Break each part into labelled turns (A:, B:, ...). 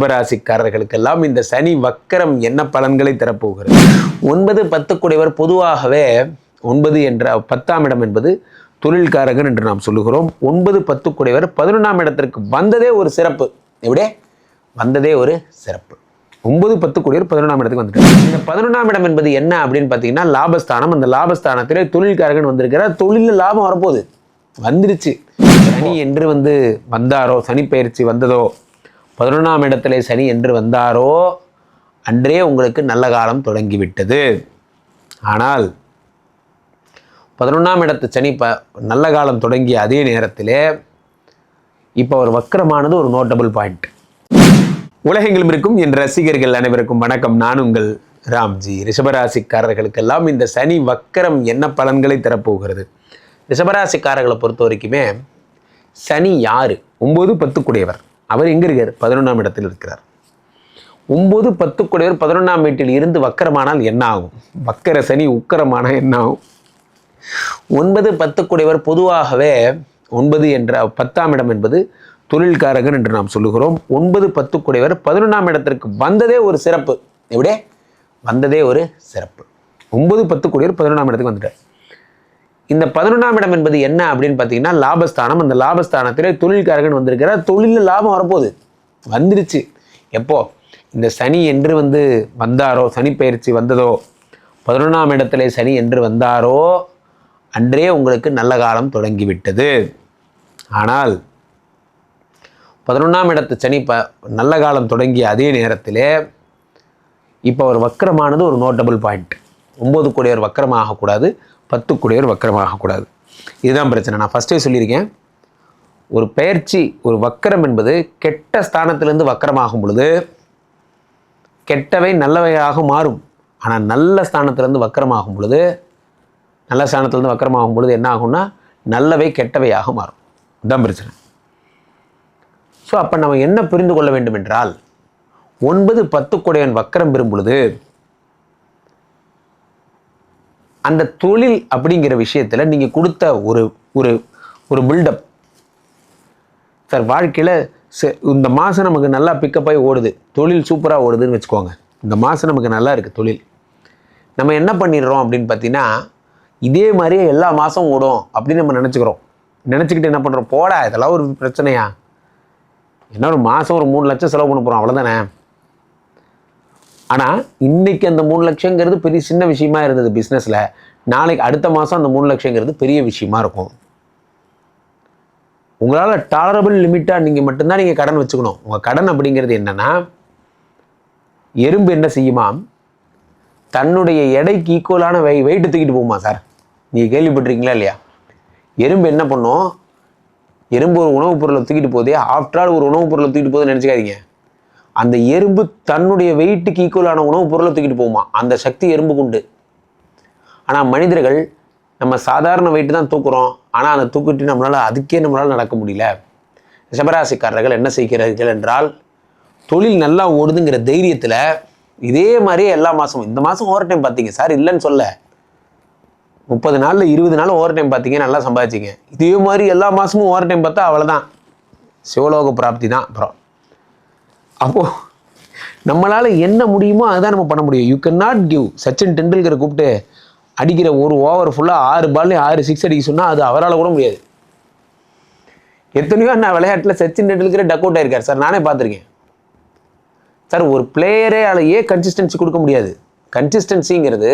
A: ரிஷபராசிக்காரர்களுக்கெல்லாம் இந்த சனி வக்கரம் என்ன பலன்களை தரப்போகிறது? ஒன்பது பத்து குடைவர் பொதுவாகவே ஒன்பது என்ற பத்தாம் இடம் என்பது தொழில்காரகன் என்று நாம் சொல்லுகிறோம். ஒன்பது பத்து குடைவர் பதினொன்றாம் இடத்திற்கு வந்ததே ஒரு சிறப்பு. எப்படியே? வந்ததே ஒரு சிறப்பு. ஒன்பது பத்து குடியர் பதினொன்றாம் இடத்துக்கு வந்துட்டார் இந்த பதினொன்றாம் இடம் என்பது என்ன அப்படின்னு பார்த்தீங்கன்னா லாபஸ்தானம். அந்த லாபஸ்தானத்திலே தொழில்காரகன் வந்திருக்கிறார். தொழிலில் லாபம் வரப்போகுது. வந்துருச்சு. சனி என்று வந்து வந்தாரோ சனி பயிற்சி வந்ததோ பதினொன்றாம் இடத்திலே சனி என்று வந்தாரோ அன்றே உங்களுக்கு நல்ல காலம் தொடங்கிவிட்டது. ஆனால் பதினொன்றாம் இடத்து சனி ப நல்ல காலம் தொடங்கிய அதே நேரத்திலே இப்போ ஒரு வக்கரமானது ஒரு நோட்டபுள் பாயிண்ட் உலகெங்கிலும் இருக்கும் என் ரசிகர்கள் அனைவருக்கும் வணக்கம். நான் உங்கள் ராம்ஜி. ரிஷபராசிக்காரர்களுக்கெல்லாம் இந்த சனி வக்கரம் என்ன பலன்களை தரப்போகிறது? ரிஷபராசிக்காரர்களை பொறுத்த வரைக்குமே சனி யாரு? ஒம்பது பத்துக்குடையவர். அவர் எங்கே இருக்கார்? பதினொன்றாம் இடத்தில் இருக்கிறார். ஒம்பது பத்துக்குடையவர் பதினொன்றாம் வீட்டில் இருந்து வக்கரமானால் என்ன ஆகும்? வக்கர சனி உக்கரமானால் என்ன ஆகும்? ஒன்பது பத்து குடையவர் பொதுவாகவே ஒன்பது என்ற பத்தாம் இடம் என்பது தொழில்காரகன் என்று நாம் சொல்லுகிறோம். ஒன்பது பத்து குடையவர் பதினொன்றாம் இடத்திற்கு வந்ததே ஒரு சிறப்பு. எப்படியே? வந்ததே ஒரு சிறப்பு. ஒன்பது பத்து குடையவர் பதினொன்றாம் இடத்துக்கு வந்துட்டார். இந்த பதினொன்றாம் இடம் என்பது என்ன அப்படின்னு பார்த்தீங்கன்னா லாபஸ்தானம். அந்த லாபஸ்தானத்திலே தொழில்காரகன் வந்திருக்கிறார். தொழிலில் லாபம் வரப்போகுது. வந்துருச்சு. எப்போ? இந்த சனி என்று வந்து வந்தாரோ சனி பயிற்சி வந்ததோ பதினொன்றாம் இடத்திலே சனி என்று வந்தாரோ அன்றே உங்களுக்கு நல்ல காலம் தொடங்கிவிட்டது. ஆனால் பதினொன்றாம் இடத்து சனி ப நல்ல காலம் தொடங்கிய அதே நேரத்தில் இப்போ ஒரு வக்கரமானது ஒரு நோட்டபுள் பாயிண்ட் ஒம்பது கோடியர் வக்கரமாகக்கூடாது பத்து கோடியர் வக்கரமாகக்கூடாது. இதுதான் பிரச்சனை. நான் ஃபஸ்ட்டே சொல்லியிருக்கேன். ஒரு பெயர்ச்சி ஒரு வக்கரம் என்பது கெட்ட ஸ்தானத்திலிருந்து வக்கரமாகும் பொழுது கெட்டவை நல்லவையாக மாறும். ஆனால் நல்ல ஸ்தானத்திலேருந்து வக்கரமாகும் பொழுது நல்ல ஸ்தானத்திலேருந்து வக்கரமாகும் பொழுது என்ன ஆகும்னா நல்லவை கெட்டவையாக மாறும். இதுதான் பிரச்சனை. ஸோ அப்போ நம்ம என்ன புரிந்து கொள்ள வேண்டும் என்றால் ஒன்பது பத்து கொடையன் வக்கரம் பெறும் பொழுது அந்த தொழில் அப்படிங்கிற விஷயத்தில் நீங்கள் கொடுத்த ஒரு ஒரு ஒரு பில்டப் சார் வாழ்க்கையில் இந்த மாதம் நமக்கு நல்லா பிக்கப் ஆகி ஓடுது. தொழில் சூப்பராக ஓடுதுன்னு வச்சுக்கோங்க. இந்த மாதம் நமக்கு நல்லா இருக்குது தொழில். நம்ம என்ன பண்ணிடுறோம் அப்படின்னு பார்த்தீங்கன்னா இதே மாதிரியே எல்லா மாதம் ஓடும் அப்படின்னு நம்ம நினச்சிக்கிறோம். நினச்சிக்கிட்டு என்ன பண்ணுறோம் போடா இதெல்லாம் ஒரு பிரச்சனையா? என்ன ஒரு மாதம் ஒரு மூணு லட்சம் செலவு பண்ண போகிறோம் அவ்வளோதானே ஆனால் இன்றைக்கி அந்த மூணு லட்சங்கிறது பெரிய சின்ன விஷயமா இருந்தது பிஸ்னஸில் நாளைக்கு அடுத்த மாதம் அந்த மூணு லட்சங்கிறது பெரிய விஷயமா இருக்கும். உங்களால் டாலரபிள் லிமிட்டாக நீங்கள் மட்டும்தான் நீங்கள் கடன் வச்சுக்கணும். உங்கள் கடன் அப்படிங்கிறது என்னென்னா எறும்பு என்ன செய்யுமா? தன்னுடைய எடைக்கு ஈக்குவலான வெய் வெயிட்டு தூக்கிட்டு போகுமா சார் நீங்கள் கேள்விப்பட்டிருக்கீங்களா இல்லையா? எறும்பு என்ன பண்ணும்? எறும்பு ஒரு உணவுப் பொருளை தூக்கிட்டு போதே ஆஃப்டர் ஆல் ஒரு உணவுப் பொருளை தூக்கிட்டு போதுன்னு நினச்சிக்காதீங்க. அந்த எறும்பு தன்னுடைய வெயிட்டுக்கு ஈக்குவலான உணவுப் பொருளை தூக்கிட்டு போகுமா? அந்த சக்தி எறும்புக்கு உண்டு. ஆனால் மனிதர்கள் நம்ம சாதாரண வெயிட்டு தான் தூக்குறோம். ஆனால் அதை தூக்கிட்டு நம்மளால் அதுக்கே நம்மளால் நடக்க முடியல. ரிஷபராசிக்காரர்கள் என்ன செய்கிறார்கள் என்றால் தொழில் நல்லா ஓடுதுங்கிற தைரியத்தில் இதே மாதிரியே எல்லா மாதமும் இந்த மாதம் ஓவர் டைம் பார்த்தீங்க சார் இல்லைன்னு சொல்ல. முப்பது நாளில் இருபது நாள் ஓவர் டைம் பார்த்தீங்க நல்லா சம்பாதிச்சிங்க. இதே மாதிரி எல்லா மாதமும் ஓவர் டைம் பார்த்தா அவ்வளோதான் சிவலோக பிராப்தி தான். அப்புறம் அப்போது நம்மளால் என்ன முடியுமோ அதுதான் நம்ம பண்ண முடியும். You can not give Sachin டெண்டுல்கரை கூப்பிட்டு அடிக்கிற ஒரு ஓவர் ஃபுல்லாக ஆறு பால்லையும் ஆறு சிக்ஸ் அடிக்க சொன்னால் அது அவரால் கூட முடியாது. எத்தனையோ நான் விளையாட்டில் சச்சின் டெண்டுல்கரே டக் அவுட் ஆயிருக்கார். சார் நானே பார்த்துருக்கேன். சார் ஒரு பிளேயரே அலையே கன்சிஸ்டன்சி கொடுக்க முடியாது. கன்சிஸ்டன்சிங்கிறது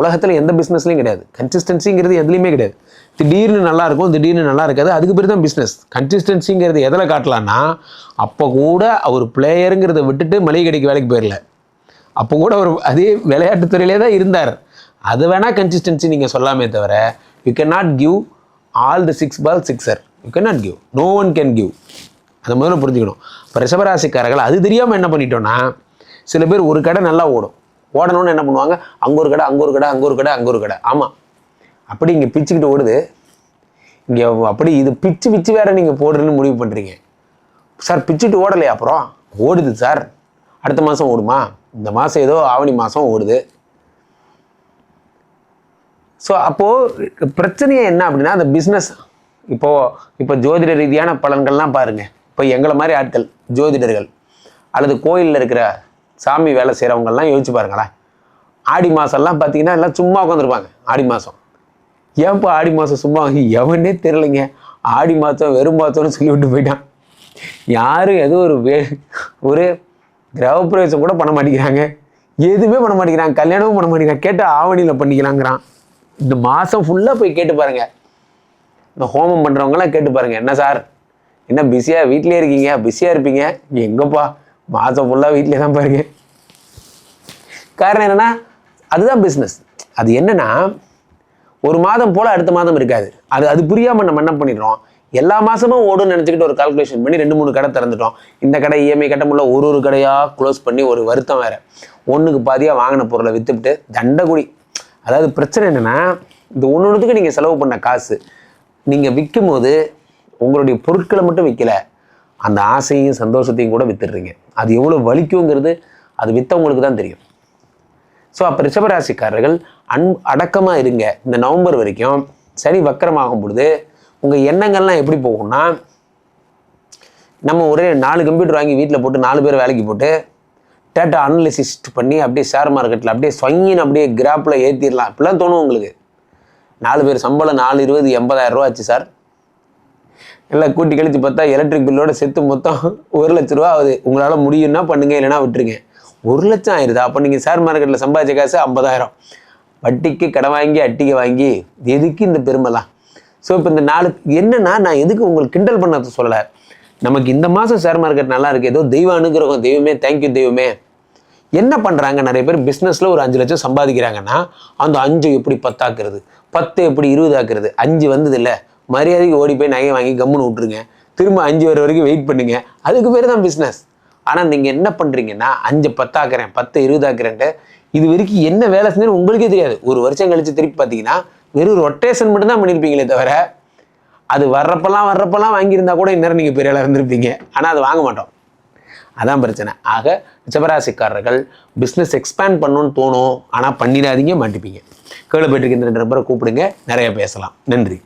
A: உலகத்தில் எந்த பிஸ்னஸ்லையும் கிடையாது. கன்சிஸ்டன்சிங்கிறது எதுலேயுமே கிடையாது. திடீர்னு நல்லா இருக்கும் திடீர்னு நல்லா இருக்காது. அதுக்கு பேர் தான் பிஸ்னஸ் கன்சிஸ்டன்சிங்கிறது எதில் காட்டலான்னா அப்போ கூட அவர் பிளேயருங்கிறத விட்டுட்டு மளிகை கடைக்கு வேலைக்கு போயிடல அப்போ கூட அவர் அதே விளையாட்டுத்துறையிலே தான் இருந்தார். அது வேணால் கன்சிஸ்டன்சி நீங்கள் சொல்லாமே தவிர you can not give all the six ball sixer you can not give no one can give அதை முதல்ல புரிஞ்சுக்கணும். இப்போ ரிஷபராசிக்காரர்கள் அது தெரியாமல் என்ன பண்ணிட்டோன்னா சில பேர் ஒரு கடை நல்லா ஓடும். ஓடணும்னு என்ன பண்ணுவாங்க? அங்கே ஒரு கடை அங்கே ஒரு கடை அங்கே ஒரு கடை அங்கே ஒரு கடை. ஆமாம் அப்படி இங்கே பிச்சுக்கிட்டு ஓடுது. இங்கே அப்படி இது பிச்சு பிச்சு வேற நீங்கள் போடுறேன்னு முடிவு பண்ணுறீங்க சார் பிச்சுட்டு ஓடலையா அப்புறம்? ஓடுது சார். அடுத்த மாதம் ஓடுமா? இந்த மாதம் ஏதோ ஆவணி மாதம் ஓடுது. ஸோ அப்போது பிரச்சனையே என்ன அப்படின்னா அந்த பிஸ்னஸ் இப்போது இப்போ ஜோதிட ரீதியான பலன்கள்லாம் பாருங்கள் இப்போ எங்களை மாதிரி ஆட்கள் ஜோதிடர்கள் அல்லது கோயிலில் இருக்கிற சாமி வேலை செய்கிறவங்கெல்லாம் யோசிச்சு பாருங்களேன். ஆடி மாதம்லாம் பார்த்தீங்கன்னா எல்லாம் சும்மா உட்காந்துருப்பாங்க ஆடி மாதம் ஏன்ப்பா ஆடி மாதம் சும்மா? எவனே தெரிலங்க ஆடி மாதம் வெறும் மாதம்னு சொல்லி விட்டு போயிட்டான். யாரும் எதுவும் ஒரு வே ஒரு கிரகப்பிரவேசம் கூட பண்ண மாட்டேங்கிறாங்க. எதுவுமே பண்ண மாட்டேங்கிறாங்க. கல்யாணமும் பண்ண மாட்டேங்கிறாங்க. கேட்டால் ஆவணியில் பண்ணிக்கலாங்கிறான். இந்த மாதம் ஃபுல்லாக போய் கேட்டு பாருங்க. இந்த ஹோமம் பண்ணுறவங்களாம் கேட்டு பாருங்கள் என்ன சார்? என்ன பிஸியாக வீட்டிலே இருக்கீங்க? பிஸியாக இருப்பீங்க? எங்கேப்பா? மாதம் ஃபுல்லாக வீட்டிலே தான் பாருங்க. காரணம் என்னன்னா அதுதான் பிஸ்னஸ் அது என்னென்னா ஒரு மாதம் போல் அடுத்த மாதம் இருக்காது. அது அது புரியாமல் நம்ம என்ன பண்ணிடுறோம்? எல்லா மாதமும் ஓடுன்னு நினச்சிக்கிட்டு ஒரு கால்குலேஷன் பண்ணி ரெண்டு மூணு கடை திறந்துட்டோம். இந்த கடை இஎம்ஐ கட்ட முடியல ஒரு ஒரு கடையாக க்ளோஸ் பண்ணி ஒரு வருத்தம் வேறு. ஒன்றுக்கு பாதியாக வாங்கின பொருளை விற்றுவிட்டு தண்டகுடி. அதாவது பிரச்சனை என்னென்னா இந்த ஒன்று ஒன்றுத்துக்கு நீங்கள் செலவு பண்ண காசு. நீங்கள் விற்கும் போது உங்களுடைய பொருட்களை மட்டும் விற்கல அந்த ஆசையும் சந்தோஷத்தையும் கூட வித்துடுறீங்க. அது எவ்வளோ வலிக்குங்கிறது அது விற்றவங்களுக்கு தான் தெரியும். ஸோ அப்போ ரிஷபராசிக்காரர்கள் அன் அடக்கமாக இருங்க. இந்த நவம்பர் வரைக்கும் சனி வக்கரமாகும் பொழுது உங்கள் எண்ணங்கள்லாம் எப்படி போகும்னா நம்ம ஒரே நாலு கம்ப்யூட்டர் வாங்கி வீட்டில் போட்டு நாலு பேர் வேலைக்கு போட்டு டேட்டா அனலிசிஸ்ட் பண்ணி அப்படியே ஷேர் மார்க்கெட்டில் அப்படியே சொங்கின்னு அப்படியே கிராப்பில் ஏற்றிடலாம் இப்படிலாம் தோணும் உங்களுக்கு. நாலு பேர் சம்பளம் நாலு இருபது எண்பதாயிரம் ரூபா ஆச்சு சார். எல்லாம் கூட்டி கழிச்சு பார்த்தா எலக்ட்ரிக் பில்லோட செத்து மொத்தம் ஒரு லட்ச ரூபா ஆகுது. உங்களால் முடியும்னா பண்ணுங்க இல்லைன்னா விட்டுருங்க. ஒரு லட்சம் ஆயிருதா? அப்போ நீங்கள் ஷேர் மார்க்கெட்டில் சம்பாதிச்ச காசு ஐம்பதாயிரம். வட்டிக்கு கடன் வாங்கி அட்டிக்கு வாங்கி எதுக்கு இந்த பெருமைலாம் ஸோ இப்போ இந்த நாலு என்னன்னா நான் எதுக்கு உங்களுக்கு கிண்டல் பண்ண சொல்லலை. நமக்கு இந்த மாதம் ஷேர் மார்க்கெட் நல்லா இருக்குது ஏதோ தெய்வ அனுகிரகம் தெய்வமே தேங்க்யூ தெய்வமே. என்ன பண்ணுறாங்க நிறைய பேர் பிஸ்னஸில் ஒரு அஞ்சு லட்சம் சம்பாதிக்கிறாங்கன்னா அந்த அஞ்சு எப்படி பத்தாக்குறது? பத்து எப்படி இருபது ஆக்குறது அஞ்சு வந்தது இல்லை மரியாதைக்கு ஓடி போய் நகை வாங்கி கம்முன்னு விட்ருங்க திரும்ப அஞ்சு வர வரைக்கும் வெயிட் பண்ணுங்க. அதுக்கு பேர் தான் பிஸ்னஸ் ஆனால் நீங்கள் என்ன பண்ணுறீங்கன்னா அஞ்சு பத்தாக்குறேன் பத்து இருபதாக்குறேன்ட்டு இது வரைக்கும் என்ன வேலை செஞ்சேன்னு உங்களுக்கே தெரியாது. ஒரு வருஷம் கழித்து திருப்பி பார்த்தீங்கன்னா வெறும் ரொட்டேஷன் மட்டும் தான் பண்ணியிருப்பீங்களே தவிர அது வர்றப்பெல்லாம் வர்றப்பெல்லாம் வாங்கியிருந்தா கூட இந்நேரம் நீங்கள் பெரிய ஆளாக இருந்திருப்பீங்க. ஆனால் அது வாங்க மாட்டோம். அதான் பிரச்சனை. ஆக ரிஷபராசிக்காரர்கள் பிஸ்னஸ் எக்ஸ்பேண்ட் பண்ணணும்னு தோணும். ஆனால் பண்ணிடாதீங்க மாட்டிப்பீங்க. கேள்வி போயிட்டு இந்த ரெண்டு நம்பரை கூப்பிடுங்க. நிறைய பேசலாம். நன்றி.